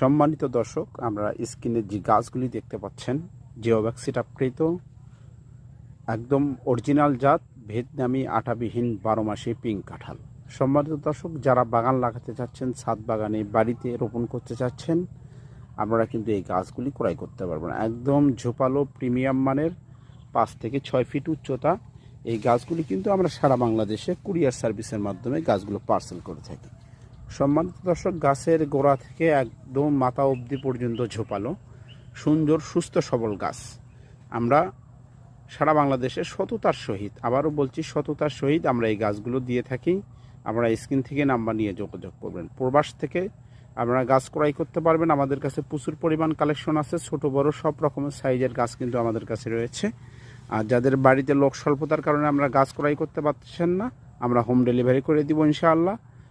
সম্মানিত দর্শক, আমরা স্ক্রিনে যে গাছগুলি দেখতে পাচ্ছেন জিওব্যাক সিটাপকৃত একদম অরিজিনাল জাত, ভিয়েতনামি আটাবিহীন বারো মাসে পিঙ্ক কাঁঠাল। সম্মানিত দর্শক, যারা বাগান লাগাতে চাচ্ছেন, ছাদ বাগানে বাড়িতে রোপণ করতে চাচ্ছেন, আপনারা কিন্তু এই গাছগুলি ক্রয় করতে পারবেন। একদম ঝোপালো, প্রিমিয়াম মানের, পাঁচ থেকে ছয় ফিট উচ্চতা। এই গাছগুলি কিন্তু আমরা সারা বাংলাদেশে কুরিয়ার সার্ভিসের মাধ্যমে গাছগুলো পার্সেল করে থাকি। সম্মানিত দর্শক, গাছের গোড়া থেকে একদম মাথা অবধি পর্যন্ত ঝোপালো, সুন্দর, সুস্থ, সবল গাছ। আমরা সারা বাংলাদেশে সততার সহিত, আবারও বলছি সততার সহিত আমরা এই গাছগুলো দিয়ে থাকি। আমরা স্ক্রিন থেকে নাম্বার নিয়ে যোগাযোগ করবেন। প্রবাস থেকে আপনারা গাছ ক্রয় করতে পারবেন। আমাদের কাছে প্রচুর পরিমাণ কালেকশন আছে। ছোট, বড় সব রকমের সাইজের গাছ কিন্তু আমাদের কাছে রয়েছে। আর যাদের বাড়িতে লোক স্বল্পতার কারণে আমরা গাছ ক্রয় করতে পারছেন না, আমরা হোম ডেলিভারি করে দিব ইনশাআল্লাহ।